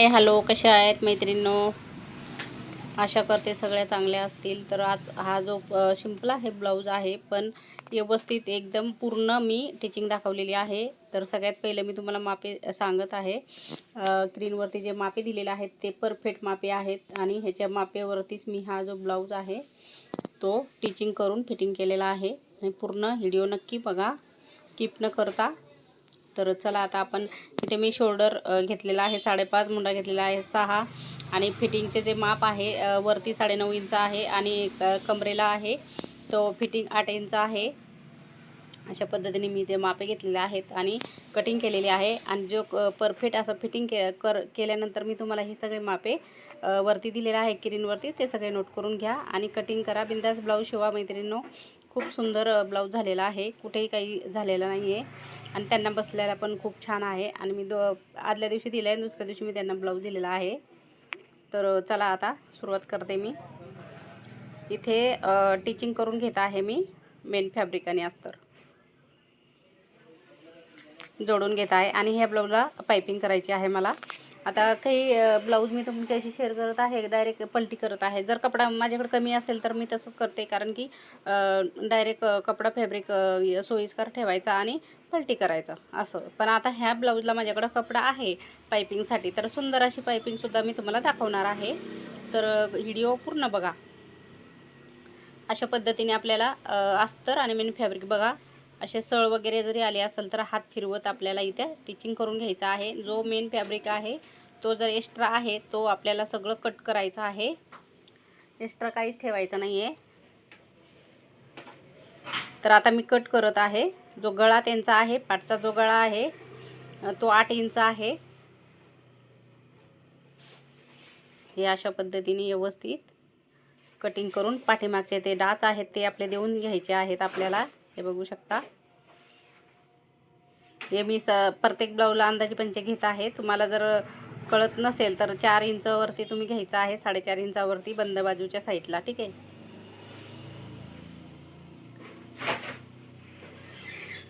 हे हॅलो कशा आहेत मैत्रिणींनो? आशा करते सगळ्या चांगल्या असतील. तर आज हा जो सिंपल आहे ब्लाऊज आहे पण व्यवस्थित एकदम पूर्ण मी टिचिंग दाखवलेली आहे. तर सगळ्यात पहिले मी तुम्हाला मापे सांगत आहे. स्क्रीनवरती जे मापे दिलेले आहेत ते परफेक्ट मापे आहेत आणि ह्याच्या मापेवरतीच मी हा जो ब्लाऊज आहे तो टिचिंग करून फिटिंग केलेला आहे. आणि पूर्ण व्हिडिओ नक्की बघा. किप न करता. तर चला आता आपण इथे मी शोल्डर घेतलेला आहे साडेपाच मुंडा घेतलेला आहे सहा. आणि फिटिंगचे जे माप आहे वरती साडेनऊ इंच आहे आणि कमरेला आहे तो फिटिंग आठ इंच आहे. अशा पद्धतीने मी ते मापे घेतलेले आहेत आणि कटिंग केलेली आहे. आणि जो परफेक्ट असं फिटिंग के कर केल्यानंतर मी तुम्हाला हे सगळे मापे वरती दिलेले आहे किरींवरती ते सगळे नोट करून घ्या. आणि कटिंग करा. बिंदास ब्लाऊज शिवा मैत्रिणींनो. खूप सुंदर ब्लाऊज झालेला आहे. कुठेही काही झालेलं नाही आहे आणि त्यांना बसलेला पण खूप छान आहे. आणि मी दो आदल्या दिवशी दिलं आहे दुसऱ्या दिवशी मी त्यांना ब्लाऊज दिलेला आहे. तर चला आता सुरुवात करते मी. इथे टिचिंग करून घेत आहे मी मेन फॅब्रिक आणि अस्तर. जोडून घेत आहे. आणि ह्या ब्लाऊजला पायपिंग करायची आहे मला. आता काही ब्लाऊज मी तुमच्याशी शेअर करत आहे डायरेक्ट पलटी करत आहे. जर कपडा माझ्याकडे कमी असेल तर मी तसंच करते कारण की डायरेक्ट कपडा फॅब्रिक सोयीस्कर ठेवायचा आणि पलटी करायचं. असं. पण आता ह्या ब्लाऊजला माझ्याकडं कपडा आहे पायपिंगसाठी तर सुंदर अशी पायपिंगसुद्धा मी तुम्हाला दाखवणार आहे. तर व्हिडिओ पूर्ण बघा. अशा पद्धतीने आपल्याला अस्तर आणि मेन फॅब्रिक बघा. असे सळ वगैरे जरी आले असेल तर हात फिरवत आपल्याला इथे टिचिंग करून घ्यायचा आहे. जो मेन फॅब्रिक आहे तो जर एक्स्ट्रा आहे तो आपल्याला सगळं कट करायचा आहे. एक्स्ट्रा काहीच ठेवायचं नाही आहे तर आता मी कट करत आहे. जो गळा त्यांचा आहे पाठचा जो गळा आहे तो आठ इंच आहे. हे अशा पद्धतीने व्यवस्थित कटिंग करून पाठीमागचे ते डाच आहेत ते आपले देऊन घ्यायचे आहेत आपल्याला. हे बघू शकता. हे मी स प्रत्येक ब्लाऊजला अंदाजे पंचे घेत आहे. तुम्हाला जर कळत नसेल तर चार इंचावरती तुम्ही घ्यायचं आहे साडेचार इंचावरती बंद बाजूच्या साईडला ठीक आहे?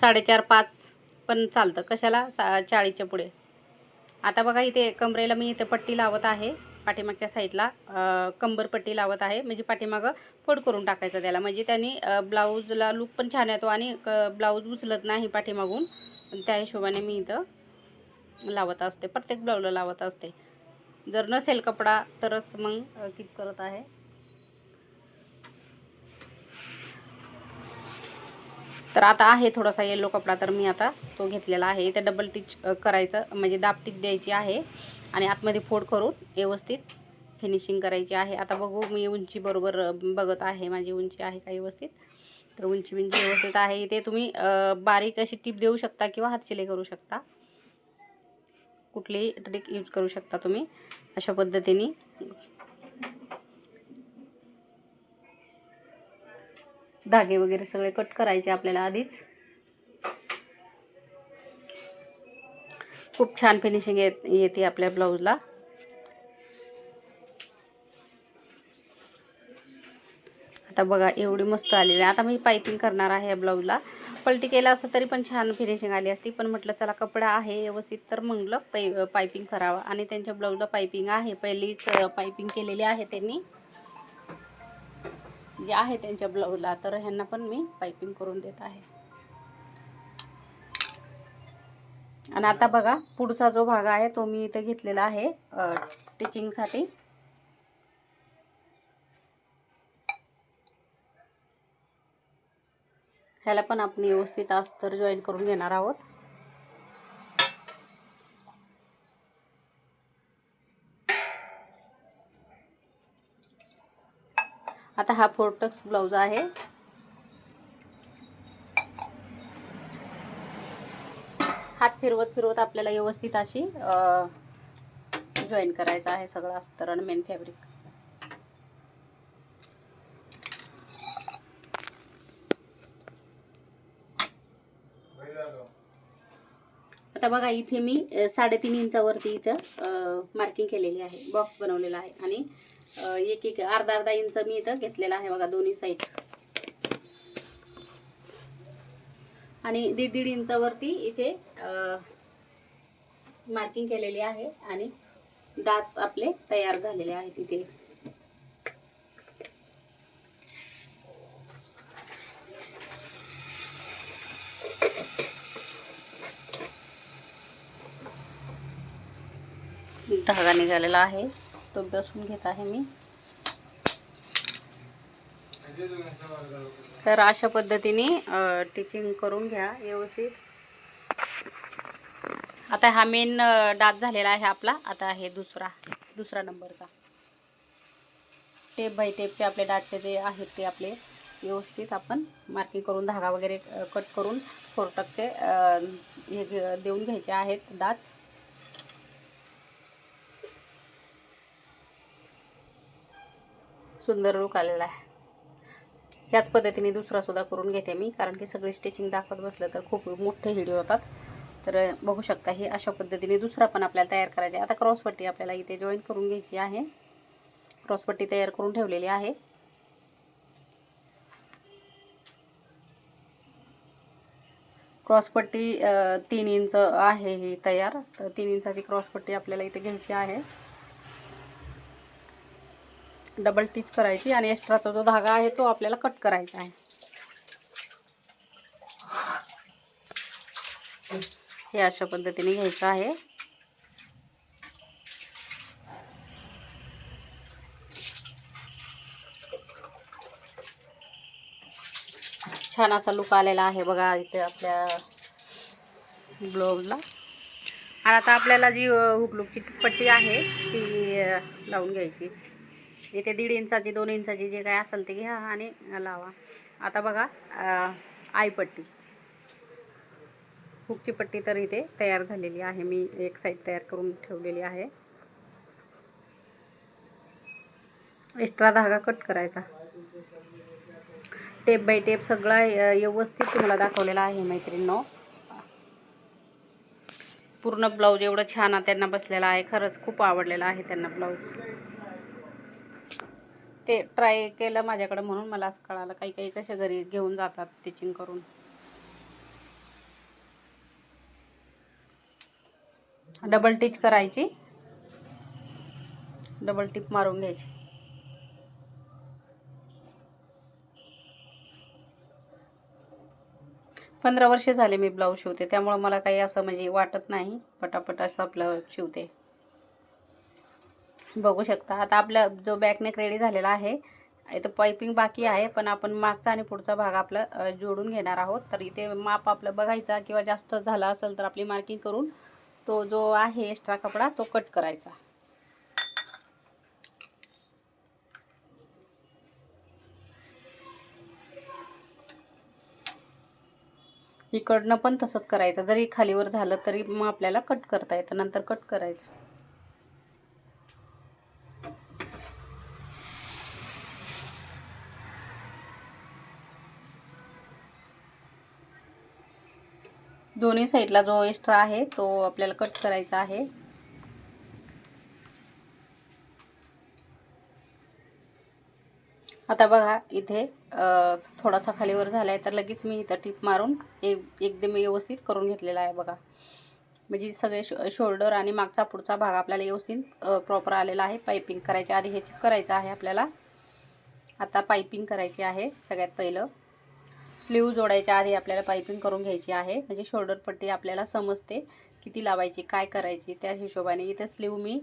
साडेचार पाच पण चालतं. कशाला? सा चाळीसच्या पुढे. आता बघा इथे कमरेला मी इथे पट्टी लावत आहे. पाठीमागच्या साईडला कंबर पट्टी लावत आहे. म्हणजे पाठीमागं फोड करून टाकायचं त्याला. म्हणजे त्यांनी ब्लाऊजला लूक पण छान येतो आणि क ब्लाऊज उचलत नाही पाठीमागून. त्या हिशोबाने मी इथं लावत असते. प्रत्येक ब्लाऊजला लावत असते. जर नसेल कपडा तरच मग किप करत आहे. तर आता आहे थोडासा येलो कपडा तर मी आता तो घेतलेला आहे. इथे डबल टिच करायचं म्हणजे दाब टिच द्यायची आहे आणि आतमध्ये फोड करून व्यवस्थित फिनिशिंग करायची आहे. आता बघू मी उंची बरोबर बघत आहे. माझी उंची आहे का व्यवस्थित? तर उंची उंची व्यवस्थित आहे. इथे तुम्ही बारीक अशी टीप देऊ शकता किंवा हातशिले करू शकता. कुठलीही ट्रिक यूज करू शकता तुम्ही अशा पद्धतीने. धागे वगैरे सगळे कट करायचे आपल्याला आधीच. खूप छान फिनिशिंग येते आपल्या ब्लाऊजला आता बघा एवढी मस्त आलेली आहे. आता मी पायपिंग करणार आहे या ब्लाऊजला पलटी केलं असं तरी पण छान फिनिशिंग आली असती. पण म्हटलं चला कपडा आहे व्यवस्थित तर म्हटलं पै पायपिंग करावं. आणि त्यांच्या ब्लाऊजला पायपिंग आहे. पहिलीच पायपिंग केलेली आहे त्यांनी. जे आहे त्यांच्या ब्लाऊजला तर ह्यांना पण मी पायपिंग करून देत आहे. आणि आता बघा पुढचा जो भाग आहे तो मी इथे घेतलेला आहे टिचिंगसाठी ह्याला पण आपण व्यवस्थित अस्तर जॉईन करून घेणार आहोत. आता हा फोर्टक्स ब्लाऊज आहे. हात फिरवत फिरवत आपल्याला व्यवस्थित अशी जॉईन करायचं आहे सगळं अस्तर आणि मेन फॅब्रिक आता बघा इथे मी साडेतीन इंचावरती इथं मार्किंग केलेली आहे. बॉक्स बनवलेला आहे. आणि एक एक अर्धा अर्धा इंच मी इथं घेतलेला आहे बघा दोन्ही साईड आणि दीड दीड इंचावरती इथे मार्किंग केलेली आहे. आणि डाच आपले तयार झालेले आहेत इथे. धागा निघालेला आहे. तो बसून घेत आहे मी. तर अशा पद्धतीने टिचिंग करून घ्या व्यवस्थित. आता हा मेन डाच झालेला आहे आपला. आता आहे दुसरा दुसरा नंबरचा. टेप बाय टेपचे आपले डाचचे जे आहेत ते आपले व्यवस्थित आपण मार्किंग करून धागा वगैरे कट करून फोरटकचे हे घे- देऊन घ्यायचे आहेत डाच सुंदर लुक आलेला आहे. ह्याच पद्धतीने दुसरासुद्धा करून घेते मी कारण की सगळी स्टिचिंग दाखवत बसलं तर खूप मोठे व्हिडिओ होतात. तर बघू शकता हे अशा पद्धतीने दुसरा पण आपल्याला तयार करायचा आहे. आता क्रॉसपट्टी आपल्याला इथे जॉईन करून घ्यायची आहे. क्रॉसपट्टी तयार करून ठेवलेली आहे. क्रॉसपट्टी तीन इंच आहे ही तयार. तर तीन इंचाची क्रॉसपट्टी आपल्याला इथे घ्यायची आहे. डबल टीच करायची आणि एक्स्ट्राचा जो धागा आहे तो आपल्याला कट करायचा आहे. हे अशा पद्धतीने घ्यायचं आहे. छान असा लुक आलेला आहे बघा इथे आपल्या ब्लाऊजला आणि आता आपल्याला जी हुकलुकची पट्टी आहे ती लावून घ्यायची. इथे दीड इंचाची दोन इंचाची जे काय असेल ते घ्या आणि लावा. आता बघा अ, आईपट्टी. हुकची पट्टी तर इथे तयार झालेली आहे. मी एक साईड तयार करून ठेवलेली आहे. एक्स्ट्रा धागा कट करायचा. टेप बाय टेप सगळा व्यवस्थित तुम्हाला दाखवलेला आहे मैत्रिणींनो. पूर्ण ब्लाऊज एवढं छान त्यांना बसलेला आहे. खरंच खूप आवडलेला आहे त्यांना ब्लाऊज ते ट्राय केलं माझ्याकडं म्हणून मला असं कळालं. काही काही कशा घरी घेऊन जातात स्टिचिंग करून. डबल टिच करायची. डबल टिप मारून घ्यायची. पंधरा वर्षे झाले मी ब्लाऊज शिवते. त्यामुळं मला काही असं म्हणजे वाटत नाही. पटापट असं आपलं शिवते. बघू शकता. आता आपला जो बॅकनेक रेडी झालेला आहे इथं पायपिंग बाकी आहे पण आपण मागचा आणि पुढचा भाग आपला जोडून घेणार आहोत. तर इथे माप आपलं बघायचा किंवा जास्त झाला असेल तर आपली मार्किंग करून तो जो आहे एक्स्ट्रा कपडा तो कट करायचा. इकडनं पण तसंच करायचं. जरी खालीवर झालं तरी मग आपल्याला कट करता येतं. नंतर कट करायचं. दोन्ही साईडला जो एक्स्ट्रा आहे तो आपल्याला कट करायचा आहे. आता बघा इथे थोडासा खालीवर झाला आहे तर लगेच मी इथं टिप मारून एक एकदम व्यवस्थित करून घेतलेला आहे बघा. म्हणजे सगळे शो शोल्डर आणि मागचा पुढचा भाग आपल्याला व्यवस्थित प्रॉपर आलेला आहे. पायपिंग करायच्या आधी हे करायचं आहे आपल्याला. आता पायपिंग करायची आहे सगळ्यात पहिलं. स्लीव जोडायच्या आधी आपल्याला पायपिंग करून घ्यायची आहे. म्हणजे शोल्डर पट्टी आपल्याला समजते किती लावायची काय करायची त्या हिशोबाने. इथे स्लीव मी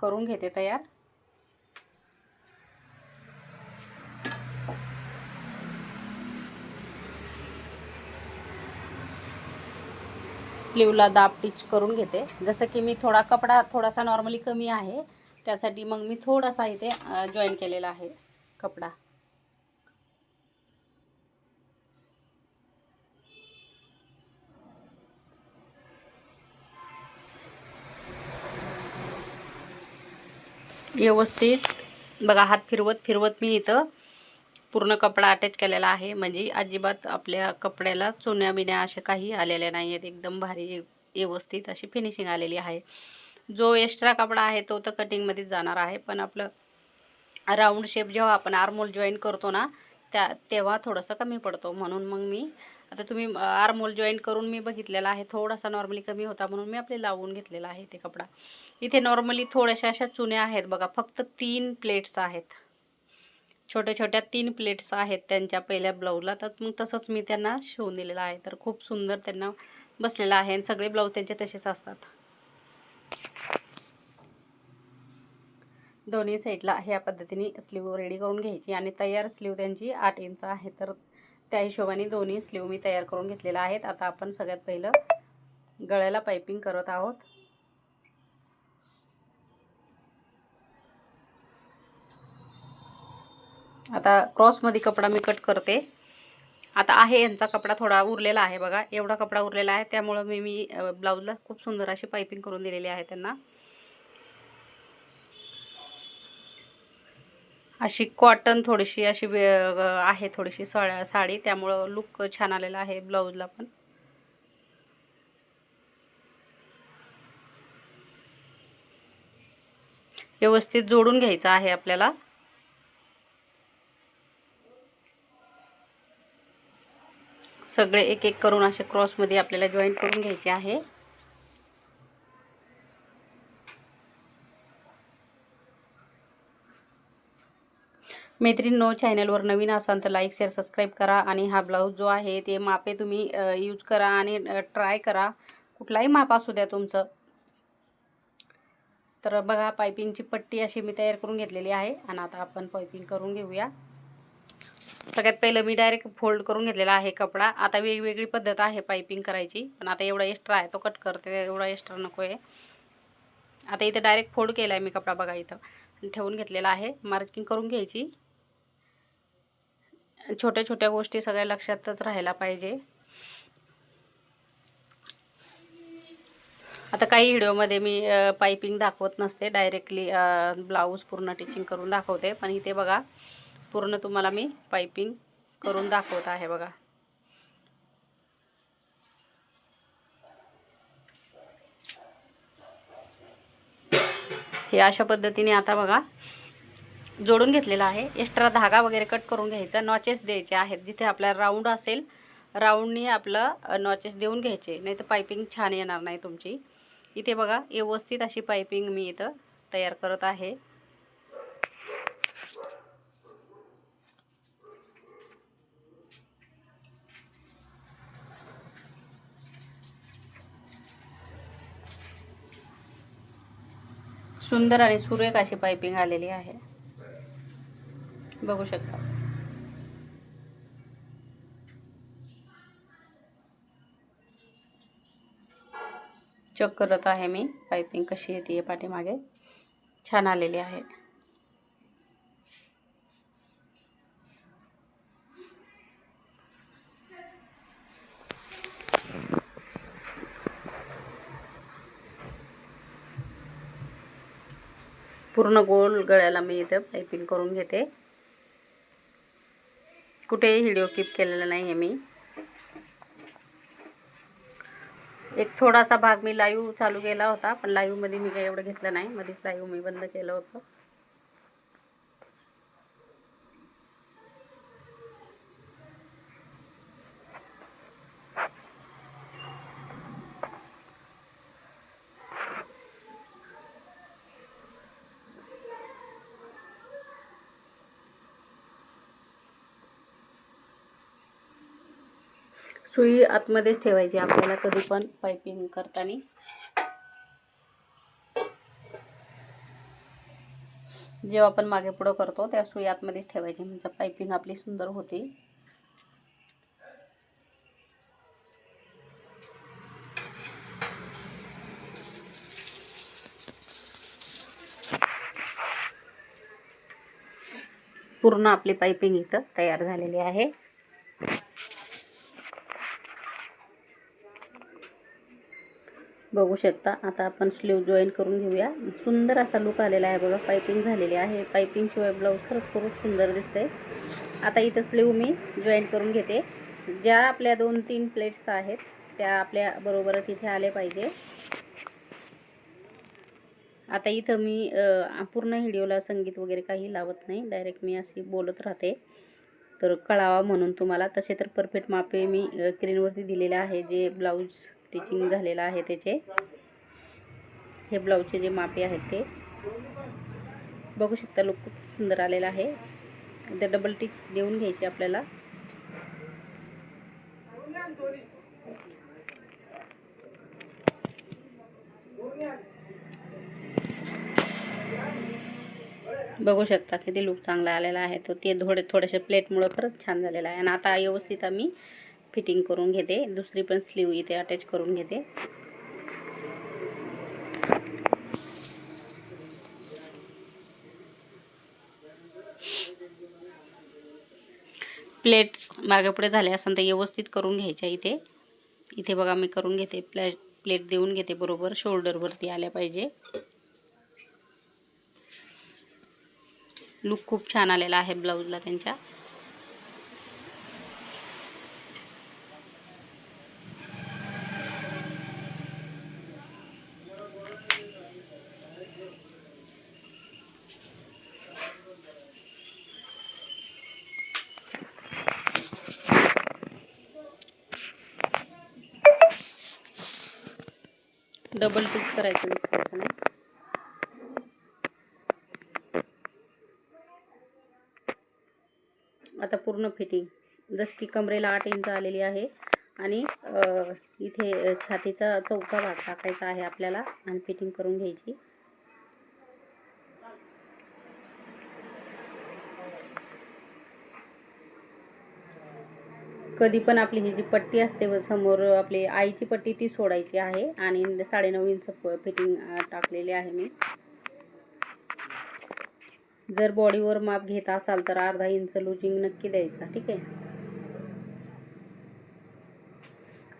करून घेते तयार. स्लीवला दाब टिच करून घेते. जसं की मी थोडा कपडा थोडासा नॉर्मली कमी आहे त्यासाठी मग मी थोडासा इथे जॉईन केलेला आहे कपडा. व्यवस्थित. बघा हात फिरवत फिरवत मी इथं पूर्ण कपडा अटॅच केलेला आहे. म्हणजे अजिबात आपल्या कपड्याला चुन्या बिन्या अशा काही आलेल्या नाही आहेत एकदम भारी व्यवस्थित अशी फिनिशिंग आलेली आहे. जो एक्स्ट्रा कपडा आहे तो तर कटिंगमध्येच जाणार आहे. पण आपलं राऊंड शेप जेव्हा आपण आर्मोल जॉईन करतो ना त्या तेव्हा थोडंसं कमी पडतो. म्हणून मग मी आता तुम्ही आर्मोल जॉईंट करून मी बघितलेला आहे. थोडासा नॉर्मली कमी होता म्हणून मी आपले लावून घेतलेला आहे ते कपडा. इथे नॉर्मली थोड्याशा अशा चुन्या आहेत बघा. फक्त तीन प्लेट्स आहेत. छोट्या छोट्या तीन प्लेट्स आहेत त्यांच्या पहिल्या ब्लाऊजला तर मग तसंच मी त्यांना शिवून दिलेलं आहे. तर खूप सुंदर त्यांना बसलेलं आहे. आणि सगळे ब्लाऊज त्यांचे तसेच असतात. दोन्ही साईडला ह्या पद्धतीने स्लीव रेडी करून घ्यायची. आणि तयार स्लीव त्यांची आठ इंच आहे. तर त्या हिशोबाने दोन्ही स्लीव मी तयार करून घेतलेल्या आहेत. आता आपण सगळ्यात पहिलं गळ्याला पायपिंग करत आहोत. आता क्रॉसमध्ये कपडा मी कट करते. आता आहे यांचा कपडा थोडा उरलेला आहे बघा. एवढा कपडा उरलेला आहे त्यामुळं मी मी ब्लाऊजला खूप सुंदर अशी पायपिंग करून दिलेली आहे त्यांना. अशी कॉटन थोडीशी अशी आहे थोडीशी साड्या साडी. त्यामुळं लुक छान आलेला आहे ब्लाऊजला पण. व्यवस्थित जोडून घ्यायचं आहे आपल्याला. सगळे एक एक करून असे क्रॉसमध्ये आपल्याला जॉईंट करून घ्यायचे आहे. मैत्रिणींनो चॅनलवर नवीन असाल तर लाईक शेअर सबस्क्राईब करा आणि हा ब्लाऊज जो आहे ते मापे तुम्ही यूज करा आणि ट्राय करा. कुठलाही माप असू द्या तुमचं. तर बघा पायपिंगची पट्टी अशी मी तयार करून घेतलेली आहे आणि आता आपण पायपिंग करून घेऊया. सगळ्यात पहिलं मी डायरेक्ट फोल्ड करून घेतलेला आहे कपडा. आता वेगवेगळी पद्धत आहे पायपिंग करायची. पण आता एवढा एक्स्ट्रा आहे तो कट करते एवढा एक्स्ट्रा नको आहे आता इथं डायरेक्ट फोल्ड केला आहे मी कपडा बघा इथं. ठेवून घेतलेला आहे. मार्किंग करून घ्यायची. छोट्या छोट्या गोष्टी सगळ्या लक्षातच राहायला पाहिजे. आता काही व्हिडिओमध्ये मी पायपिंग दाखवत नसते. डायरेक्टली ब्लाऊज पूर्ण टिचिंग करून दाखवते. पण इथे बघा पूर्ण तुम्हाला मी पायपिंग करून दाखवत आहे बघा. हे अशा पद्धतीने आता बघा जोडून घेतलेला आहे. एक्स्ट्रा धागा वगैरे कट करून घ्यायचा. नॉचेस द्यायचे आहेत. जिथे आपल्याला राऊंड असेल राऊंडनी आपलं नॉचेस देऊन घ्यायचे. नाही तर पायपिंग छान येणार नाही तुमची. इथे बघा व्यवस्थित अशी पायपिंग मी इथं तयार करत आहे. सुंदर आणि सुरेख अशी पायपिंग आलेली आहे. बघू शकता. चेक करत आहे मी. पायपिंग कशी येते पाठीमागे. छान आलेली आहे. पूर्ण गोल गळ्याला मी इथं पायपिंग करून घेते. कुठेही व्हिडिओ किप केलेला नाही आहे मी. एक थोडासा भाग मी लाईव्ह चालू केला होता पण लाईव्हमध्ये मी काही एवढं घेतलं नाही. मध्येच लाईव्ह मी बंद केलं होतं. सुई आतमध्येच ठेवायची आपल्याला कधी पण पायपिंग करताना. जेव्हा आपण मागे पुढं करतो त्या सुई आतमध्येच ठेवायची. म्हणजे पायपिंग आपली सुंदर होते. पूर्ण आपली पायपिंग इथं तयार झालेली आहे. बघू शकता. आता आपण स्लीव जॉईन करून घेऊया. सुंदर असा लुक आलेला आहे बघा. पायपिंग झालेली आहे. पायपिंगशिवाय ब्लाऊज खरंच खूप सुंदर दिसते आता इथं स्लीव मी जॉईन करून घेते. ज्या आपल्या दोन तीन प्लेट्स आहेत त्या आपल्या बरोबरच इथे आले पाहिजे. आता इथं मी पूर्ण व्हिडिओला संगीत वगैरे काही लावत नाही. डायरेक्ट मी अशी बोलत राहते. तर कळावा म्हणून तुम्हाला. तसे तर परफेक्ट मापे मी अ, स्क्रीनवरती दिलेले आहे जे ब्लाऊज स्टिचिंग झालेलं आहे त्याचे. हे ब्लाऊजचे जे मापे आहेत ते. बघू शकता लुक खूप सुंदर आलेला आहे. इथे डबल टिक्स देऊन घ्यायची आपल्याला. बघू शकता किती लुक चांगला आलेला आहे. तो ते थोडे थोड्याशा प्लेटमुळं खरंच छान झालेला आहे. आणि आता व्यवस्थित आम्ही फिटिंग करून घेते. दुसरी पण स्लीव इथे अटॅच करून घेते. प्लेट्स मागे पुढे झाले असेल तर व्यवस्थित करून घ्यायच्या इथे. इथे बघा मी करून घेते. प्ले प्लेट देऊन घेते बरोबर. शोल्डरवरती आल्या पाहिजे. लुक खूप छान आलेला आहे ब्लाऊजला त्यांच्या. डबल टिच करायचं दिसतं नाही आता पूर्ण फिटिंग. जसं की कमरेला आठ इंच आलेली आहे आणि इथे छातीचा चौथा भाग टाकायचा आहे आपल्याला आणि फिटिंग करून घ्यायची. कधी पण आपली ही जी पट्टी असते व समोर आपली आईची पट्टी ती सोडायची आहे आणि साडेनऊ इंच फिटिंग टाकलेली आहे मी. जर बॉडीवर माप घेत असाल तर अर्धा इंच लुजिंग नक्की द्यायचा ठीक आहे?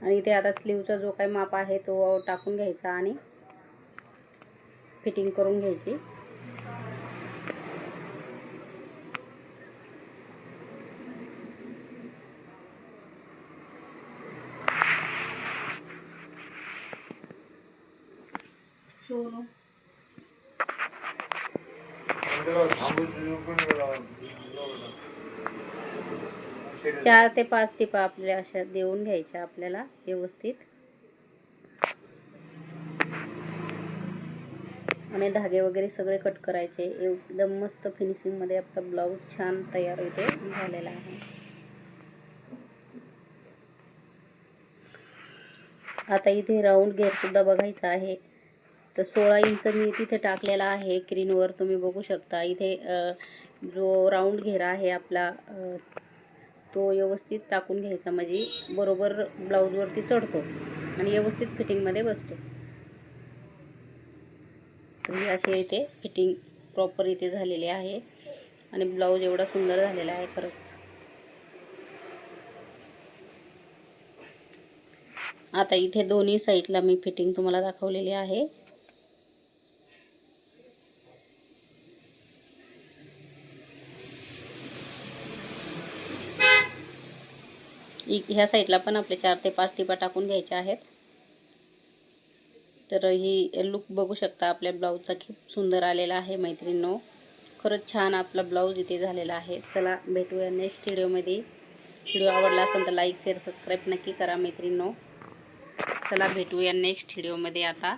आणि इथे आता स्लीवचा जो काही माप आहे तो टाकून घ्यायचा आणि फिटिंग करून घ्यायची. चार ते पाच टिपा आपल्या अशा देऊन घ्यायच्या आपल्याला व्यवस्थित. आणि धागे वगैरे सगळे कट करायचे. एकदम मस्त फिनिशिंगमध्ये आपला ब्लाऊज छान तयार इथे झालेला आहे. आता इथे राऊंड गेअरसुद्धा सुद्धा बघायचा आहे. तर सोळा इंच मी तिथे टाकलेला आहे. क्रीनवर तुम्ही बघू शकता. इथे जो राऊंड घेरा आहे आपला तो व्यवस्थित टाकून घ्यायचा. म्हणजे बरोबर ब्लाऊजवरती चढतो आणि व्यवस्थित फिटिंगमध्ये बसतो. तर ही असे इथे फिटिंग प्रॉपर इथे झालेली आहे. आणि ब्लाऊज एवढा सुंदर झालेला आहे खरंच. आता इथे दोन्ही साईडला मी फिटिंग तुम्हाला दाखवलेली आहे. ह्या साईडला पण आपले चार ते पाच टिपा टाकून घ्यायच्या आहेत. तर ही लुक बघू शकता आपल्या ब्लाऊजचा खूप सुंदर आलेला आहे मैत्रिणींनो. खरंच छान आपला ब्लाऊज इथे झालेला आहे. चला भेटूया नेक्स्ट व्हिडिओमध्ये व्हिडिओ आवडला असेल तर लाईक शेअर सबस्क्राईब नक्की करा मैत्रिणींनो. चला भेटूया नेक्स्ट व्हिडिओमध्ये आता.